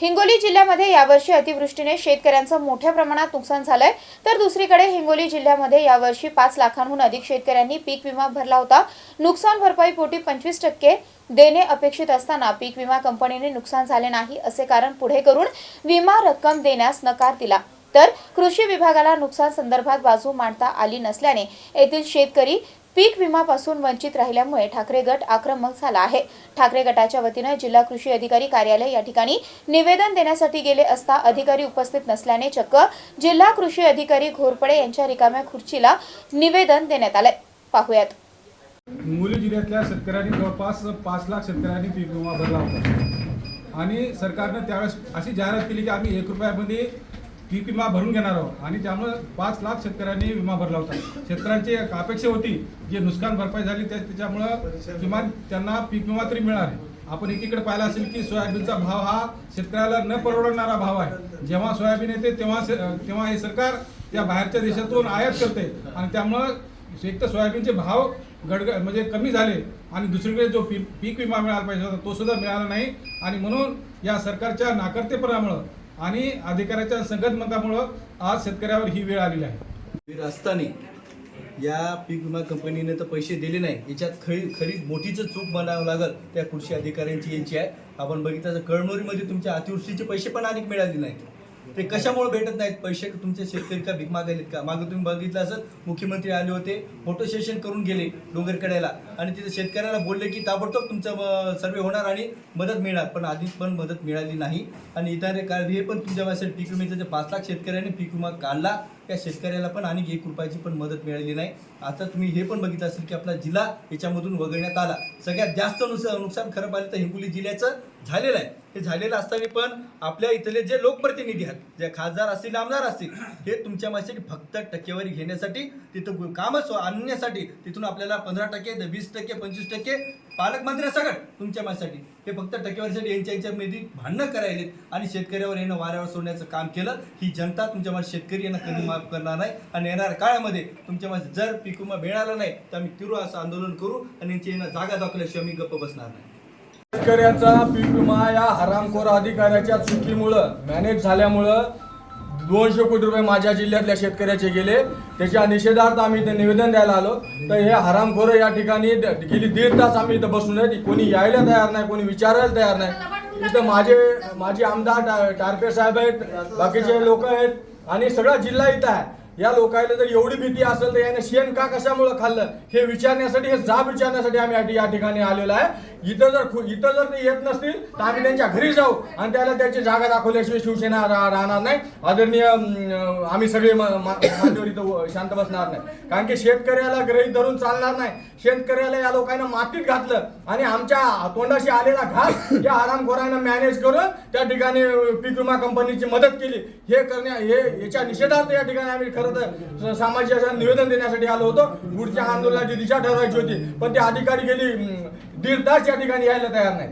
हिंगोली जिल्ह्यामध्ये यावर्षी अतिवृष्टीने शेतकऱ्यांचं मोठ्या प्रमाणात नुकसान झालंय. तर दुसरीकडे हिंगोली जिल्ह्यामध्ये यावर्षी पाच लाखांहून अधिक शेतकऱ्यांनी पीक विमा भरला होता. नुकसान भरपाईपोटी पंचवीस टक्के देणे अपेक्षित असताना पीक विमा कंपनीने नुकसान झाले नाही असे कारण पुढे करून विमा रक्कम देण्यास नकार दिला. तर कृषी विभागाला नुकसान संदर्भात बाजू मांडता आली नसल्याने येथील शेतकरी पीक विमापासून वंचित राहिल्यामुळे ठाकरे गट आक्रमक झाला आहे. ठाकरे गटाच्या वतीनं जिल्हा कृषी अधिकारी कार्यालय या ठिकाणी निवेदन देण्यासाठी गेले असता अधिकारी उपस्थित नसल्याने चक्क जिल्हा कृषी अधिकारी घोरपडे यांच्या रिकाम्या खुर्चीला निवेदन देण्यात आलंय. पाहूयात. हिंगोली जिल्ह्यातल्या शेतकऱ्यांनी जवळपास पाच लाख शेतकऱ्यांनी पीक विमा भरला होता. आणि सरकारनं त्यावेळेस अशी जाहिरात केली की आम्ही एक रुपयामध्ये पीक विमा भरून घेणार आहोत. आणि त्यामुळं पाच लाख शेतकऱ्यांनी विमा भरला होता. शेतकऱ्यांची एक अपेक्षा होती जे नुकसान भरपाई झाली त्या त्याच्यामुळं किमान त्यांना पीक विमा तरी मिळणार आहे. आपण एकीकडे पाहिलं असेल की सोयाबीनचा भाव हा शेतकऱ्याला न परवडणारा भाव आहे. जेव्हा सोयाबीन येते तेव्हा तेव्हा हे सरकार त्या बाहेरच्या देशातून आयात करते. आणि त्यामुळं एक तर सोयाबीनचे भाव गडग म्हणजे कमी झाले आणि दुसरीकडे जो पीक पीक विमा मिळाला पाहिजे होता तो सुद्धा मिळाला नाही. आणि म्हणून या सरकारच्या नाकर्तेपणामुळं आणि अधिकाऱ्याच्या संगतमतामुळं आज शेतकऱ्यावर ही वेळ आलेली आहे. वेळ असताना या पीक विमा कंपनीने तर पैसे दिले नाही. याच्यात खरी खरी मोठीच चूक म्हणावं लागल त्या कृषी अधिकाऱ्यांची यांची आहे. आपण बघितलं तर कळमोरीमध्ये तुमच्या अतिवृष्टीचे पैसे पण अनेक मिळाले नाहीत. ते कशामुळे भेटत नाहीत? पैसे तुमचे शेतकरी का भीक मागायलेत का? मागे तुम्ही बघितलं असं मुख्यमंत्री आले होते फोटो सेशन करून गेले डोंगरकड्याला. आणि तिथे शेतकऱ्याला बोलले की ताबडतोब तुमचं सर्वे होणार आणि मदत मिळणार. पण आधीच पण मदत मिळाली नाही. आणि इतर हे पण तुमच्या माझ्यासाठी पीक विम्याचं जे पाच लाख शेतकऱ्यांनी पीक विमा काढला त्या शेतकऱ्याला पण आणि एक रुपयाची पण मदत मिळाली नाही. आता तुम्ही हे पण बघितलं असेल की आपला जिल्हा याच्यामधून वगळण्यात आला. सगळ्यात जास्त नुकसान नुकसान खरं पाहिलं तर हिंगोली जिल्ह्याचं झालेलं आहे. हे झालेलं असताना पण आपल्या इथले जे लोकप्रतिनिधी आहेत जे खासदार असतील आमदार असतील हे तुमच्या माझ्यासाठी फक्त टक्केवारी घेण्यासाठी तिथं कामच आणण्यासाठी तिथून आपल्याला पंधरा टक्के वीस टक्के पंचवीस टक्के पालकमंत्र्यासकट तुमच्या माझ्यासाठी हे फक्त टक्केवारीसाठी यांच्या यांच्यामध्ये भांडणं करायले आणि शेतकऱ्यावर येणं वाऱ्यावर सोडण्याचं काम केलं. ही जनता तुमच्या माझ्या शेतकरी यांना कधी माफ करणार नाही. आणि येणाऱ्या काळामध्ये तुमच्या माझ्या जर पीक विमा मिळाला नाही तर आम्ही तीव्र असं आंदोलन करू आणि यांची जागा दाखवल्याशिवाय मी गप्प बसणार नाही. शेतकऱ्याचा पीक विमा या हरामखोर अधिकाऱ्याच्या चुकीमुळं मॅनेज झाल्यामुळं दोनशे कोटी रुपये माझ्या जिल्ह्यातल्या शेतकऱ्याचे गेले. त्याच्या निषेधार्थ आम्ही इथे निवेदन द्यायला आलो. तर हे हरामखोर या ठिकाणी गेली दीड तास आम्ही इथं बसून आहेत कोणी यायला तयार नाही कोणी विचारायला तयार नाही. इथं माझे माझे आमदार टारपे साहेब आहेत. बाकीचे लोक आहेत. आणि सगळा जिल्हा इथं आहे. या लोकायला जर एवढी भीती असेल तर याने शेण का कशामुळे खाल्लं? हे विचारण्यासाठी हे जाब विचारण्यासाठी आम्ही या ठिकाणी आलेलो आहे. इथं जर खु- इथं जर ते येत नसतील तर आम्ही त्यांच्या घरी जाऊ आणि त्याला त्याची जागा दाखवल्याशिवाय शिवसेना रा- राहणार नाही. आदरणीय अं, आम्ही सगळे म- मा- मान्यवर इथं व- शांत बसणार नाही. कारण की शेतकऱ्याला ग्रहित धरून चालणार नाही. शेतकऱ्याला या लोकांना मातीत घातलं आणि आमच्या तोंडाशी आलेला घास या आरामखोरांना मॅनेज करून त्या ठिकाणी पीक विमा कंपनीची मदत केली. हे करण्या हे याच्या निषेधार्थ या ठिकाणी आम्ही खरं तर स- सामाजिक निवेदन देण्यासाठी आलो होतो. पुढच्या आंदोलनाची दिशा ठरवायची होती. पण ते अधिकारी गेली अं, दीड तास या ठिकाणी यायला तयार नाही.